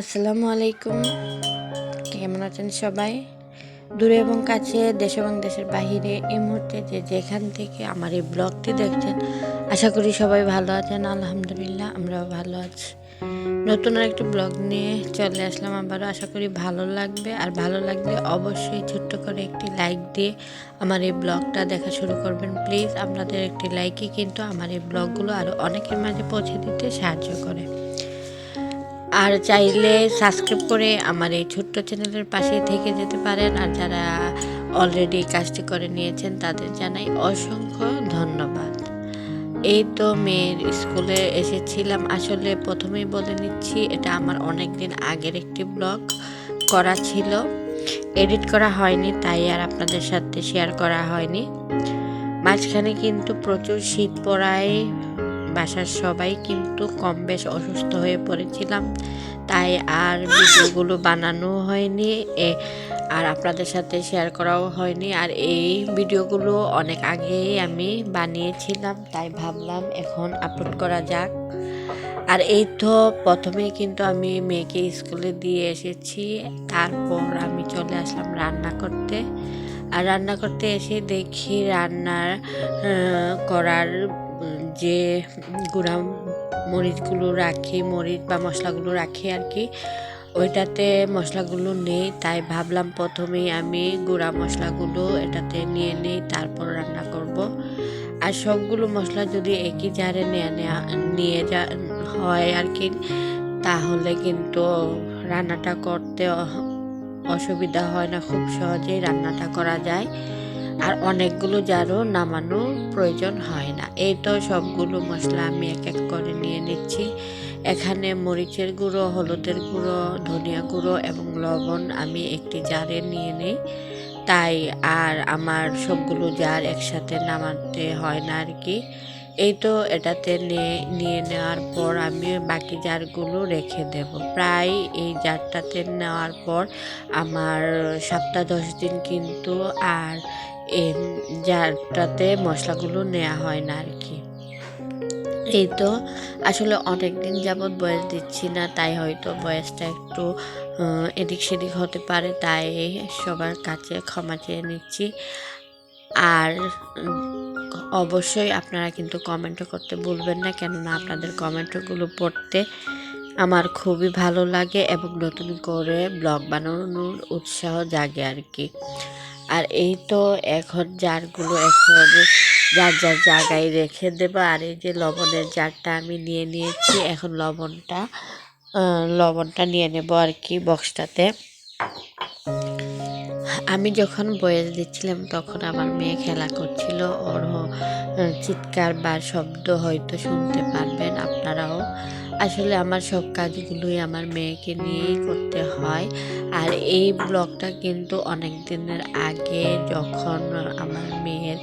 আসসালামু আলাইকুম। কেমন আছেন সবাই? দূরে এবং কাছে, দেশ এবং দেশের বাহিরে, এই মুহূর্তে যে যেখান থেকে আমার এই ব্লগটি দেখছেন, আশা করি সবাই ভালো আছেন, আলহামদুলিল্লাহ, আমরাও ভালো আছি। নতুন আর একটি ব্লগ নিয়ে চলে আসলাম আবারও। আশা করি ভালো লাগবে। আর ভালো লাগলে অবশ্যই ছোট্ট করে একটি লাইক দিয়ে আমার এই ব্লগটা দেখা শুরু করবেন। প্লিজ, আপনাদের একটি লাইকই কিন্তু আমার এই ব্লগগুলো আরও অনেকের মাঝে পৌঁছে দিতে সাহায্য করে। আর চাইলে সাবস্ক্রাইব করে আমার এই ছোট্ট চ্যানেলের পাশে থেকে যেতে পারেন। আর যারা অলরেডি কাজটি করে নিয়েছেন, তাদের জানাই অসংখ্য ধন্যবাদ। এই তো মেয়ের স্কুলে এসেছিলাম। আসলে প্রথমেই বলে নিচ্ছি, এটা আমার অনেক দিন আগের একটি ব্লগ করা ছিল। এডিট করা হয়নি, তাই আর আপনাদের সাথে শেয়ার করা হয়নি। মাঝখানে কিন্তু প্রচুর শীত পড়ায় বাসার সবাই কিন্তু কম বেশ অসুস্থ হয়ে পড়েছিলাম, তাই আর ভিডিওগুলো বানানো হয়নি আর আপনাদের সাথে শেয়ার করাও হয়নি, আর এই ভিডিওগুলো অনেক আগেই আমি বানিয়েছিলাম, তাই ভাবলাম এখন আপলোড করা যাক। আর এই তো প্রথমেই কিন্তু আমি মেয়েকে স্কুলে দিয়ে এসেছি, তারপর আমি চলে আসলাম রান্না করতে। আর রান্না করতে এসে দেখি রান্নার করার যে গুঁড়া মরিচগুলো রাখি, মরিচ বা মশলাগুলো রাখি আর কি, ওইটাতে মশলাগুলো নেই। তাই ভাবলাম প্রথমেই আমি গুঁড়া মশলাগুলো এটাতে নিয়ে নিই, তারপর রান্না করব। আর সবগুলো মশলা যদি একই জারে নেওয়া নিয়ে যা, হয় আর কি, তাহলে কিন্তু রান্নাটা করতে অসুবিধা হয় না, খুব সহজেই রান্নাটা করা যায়। আর অনেকগুলো জারও নামানো প্রয়োজন হয় না। এই তো সবগুলো মশলা আমি এক এক করে নিয়ে নিচ্ছি। এখানে মরিচের গুঁড়ো, হলুদের গুঁড়ো, ধনিয়া গুঁড়ো এবং লবণ আমি একটি জারে নিয়ে নিই। তাই আর আমার সবগুলো জার একসাথে নামাতে হয় না আর কি। এই তো এটাতে নিয়ে নেওয়ার পর আমি বাকি জারগুলো রেখে দেব। প্রায় এই জারটাতে নেওয়ার পর আমার সপ্তাহ দশ দিন কিন্তু আর এই জারটাতে মশলাগুলো নেওয়া হয় না আর কি। এই তো আসলে অনেক দিন যাবৎ বয়স দিচ্ছি না, তাই হয়তো বয়সটা একটু এদিক সেদিক হতে পারে, তাই সবার কাছে ক্ষমা চেয়ে নিচ্ছি। আর, অবশ্যই আপনারা কিন্তু কমেন্টও করতে ভুলবেন না, কেননা আপনাদের কমেন্টগুলো পড়তে আমার খুবই ভালো লাগে এবং নতুন করে ব্লগ বানানোর উৎসাহ জাগে আর কি। আর এই তো এখন জারগুলো এখন যার যার জায়গায় রেখে দেবো। আর এই যে লবণের জারটা আমি নিয়ে নিয়েছি, এখন লবণটা লবণটা নিয়ে নেব আর কি বক্সটাতে। আমি যখন বয়স দিচ্ছিলাম তখন আমার মেয়ে খেলা করছিল ওর চিৎকার বা শব্দ হয়তো শুনতে পারবেন আপনারাও। আসলে আমার সব কাজগুলোই আমার মেয়েকে নিয়েই করতে হয়। আর এই ব্লগটা কিন্তু অনেক দিনের আগে যখন আমার মেয়ের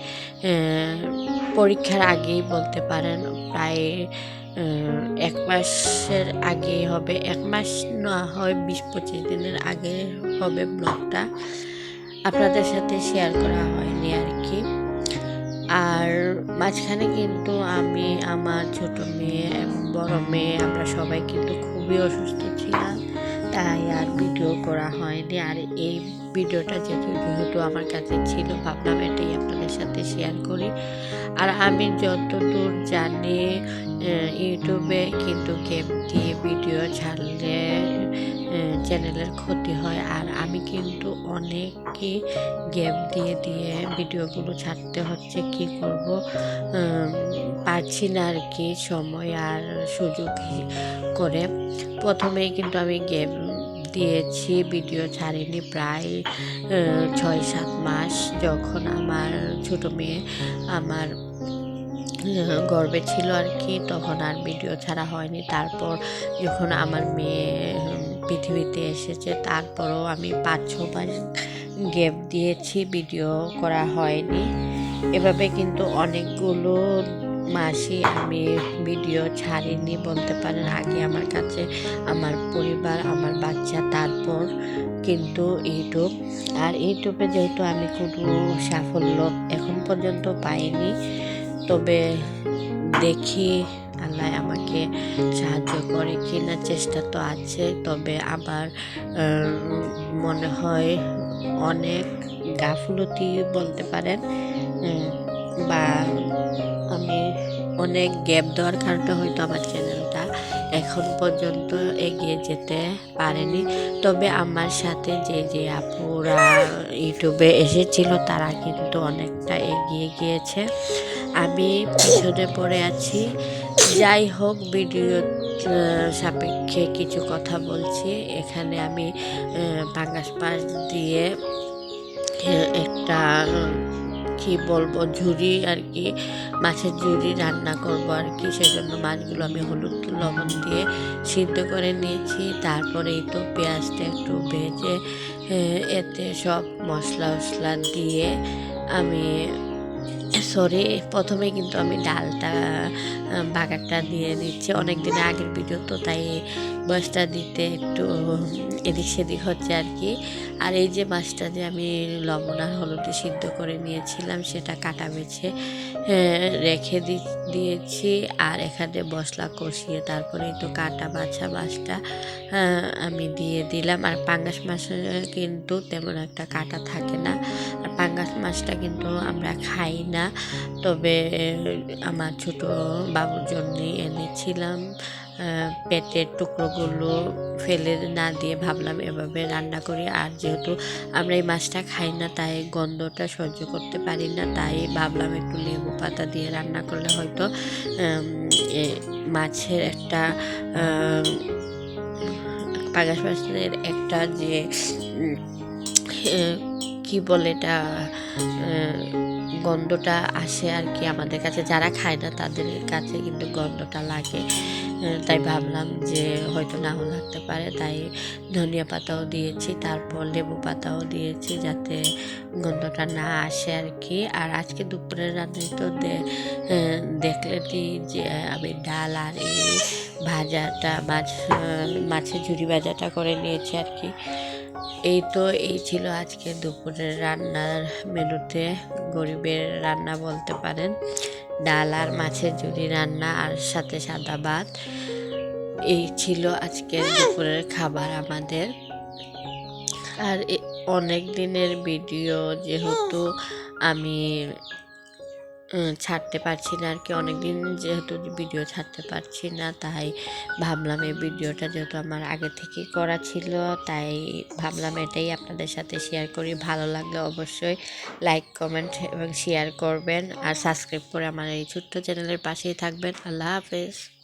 পরীক্ষার আগেই বলতে পারেন প্রায় এক মাসের আগে হবে, এক মাস না হয় বিশ পঁচিশ দিনের আগে হবে ব্লগটা। আপনাদের সাথে শেয়ার করা হয়নি আর কি। আর মাঝখানে কিন্তু আমি, আমার ছোট মেয়ে এবং বড় মেয়ে, আমরা সবাই কিন্তু খুবই অসুস্থ ছিলাম। তাই আর ভিডিও করা হয়নি। আর এই ভিডিওটা যেহেতু যেহেতু আমার কাছে ছিল, ভাবলাম এটাই আপনাদের সাথে শেয়ার করি। আর আমি যতদূর জানি ইউটিউবে কিন্তু গেম দিয়ে ভিডিও ছাড়লে চ্যানেলের ক্ষতি হয়। আর আমি কিন্তু অনেকই গেম দিয়ে দিয়ে ভিডিওগুলো ছাড়তে হচ্ছে, কি করব? পারছি না আর কি, সময় আর সুযোগ করে। প্রথমেই কিন্তু আমি গেম দিয়েছি, ভিডিও ছাড়িনি প্রায় ছয় সাত মাস। যখন আমার ছোট মেয়ে আমার গর্বে ছিল আর কি, তখন আর ভিডিও ছাড়া হয়নি। তারপর যখন আমার মেয়ে, পৃথিবীতে এসেছে, তারপরও আমি পাঁচ ছ মাস গ্যাপ দিয়েছি, ভিডিও করা হয়নি। এভাবে কিন্তু অনেকগুলো মাসই আমি ভিডিও ছাড়িনি বলতে পারেন, আগে আমার কাছে, আমার পরিবার, আমার বাচ্চা, তারপর কিন্তু ইউটিউব। আর ইউটিউবে যেহেতু আমি কোনো সাফল্য এখন পর্যন্ত পাইনি, তবে দেখি আল্লাহ আমাকে সাহায্য করে কেনার চেষ্টা তো আছে, তবে আবার মনে হয় অনেক গাফলতি বলতে পারেন বা অনেক গ্যাপ দেওয়ার কারণে হয়তো আমার চ্যানেলটা এখন পর্যন্ত এগিয়ে যেতে পারেনি। তবে আমার সাথে যে যে আপুরা ইউটিউবে এসেছিল, তারা কিন্তু অনেকটা এগিয়ে গিয়েছে। আমি পিছনে পড়ে আছি। যাই হোক ভিডিও সাপেক্ষে কিছু কথা বলছি। এখানে আমি পাঙ্গাস মাছ দিয়ে একটা কি বলব, ঝুড়ি আর কি, মাছের ঝুড়ি রান্না করব আর কি। সেই জন্য মাছগুলো আমি হলুদ লবণ দিয়ে সিদ্ধ করে নিয়েছি। তারপরে এই তো পেঁয়াজটা একটু ভেজে এতে সব মশলা মশলা দিয়ে আমি সরি প্রথমে কিন্তু আমি ডালটা বাগারটা দিয়ে দিচ্ছি। অনেক দিন আগের ভিডিও তো তাই বয়সটা দিতে একটু এদিক সেদিক হচ্ছে আর কি। আর এই যে মাছটা যে আমি লবণ আর হলুদে সিদ্ধ করে নিয়েছিলাম, সেটা কাটা বেছে রেখে দি- দিয়েছি। আর এখানে মশলা কষিয়ে তারপরে তো কাটা বাছা মাছটা আমি দিয়ে দিলাম। আর পাঙ্গাস মাছ কিন্তু তেমন একটা কাটা থাকে না। পাঙ্গাস মাছটা কিন্তু আমরা খাই না। তবে আমার ছোট বাবুর জন্য এনেছিলাম। পেটের টুকরোগুলো ফেলে না দিয়ে ভাবলাম এভাবে রান্না করি। আর যেহেতু আমরা এই মাছটা খাই না তাই গন্ধটা সহ্য করতে পারি না তাই ভাবলাম একটু লেবু পাতা দিয়ে রান্না করলে হয়তো মাছের একটা আহ, পাঙ্গাস মাছের একটা যে কি বলে এটা গন্ধটা আসে আর কি আমাদের কাছে। যারা খায় না তাদের কাছে কিন্তু গন্ধটা লাগে। তাই ভাবলাম যে হয়তো নাও লাগতে পারে। তাই ধনিয়া পাতাও দিয়েছি তারপর লেবু পাতাও দিয়েছি যাতে গন্ধটা না আসে আর কি। আর আজকে দুপুরের রান্নায় তো দে- আহ, যে আমি ডাল আর এই ভাজাটা মাছ মাছের ঝুড়ি ভাজাটা করে নিয়েছি আর কি। এই তো, এই ছিল আজকে দুপুরের রান্নার মেনুতে গরিবের রান্না বলতে পারেন। ডাল আর মাছের ঝুরি রান্না আর সাথে সাদা ভাত। এই ছিল আজকের দুপুরের খাবার আমাদের। আর অনেক দিনের ভিডিও যেহেতু আমি ছাড়তে পারছি না আর কি। অনেকদিন যেহেতু ভিডিও ছাড়তে পারছি না, তাই ভাবলাম এই ভিডিওটা যেহেতু আমার আগে থেকেই করা ছিল, তাই ভাবলাম এটাই আপনাদের সাথে শেয়ার করি। ভালো লাগলে অবশ্যই লাইক কমেন্ট এবং শেয়ার করবেন। আর সাবস্ক্রাইব করে আমার এই ছোট্ট চ্যানেলের পাশেই থাকবেন। আল্লাহ হাফেজ।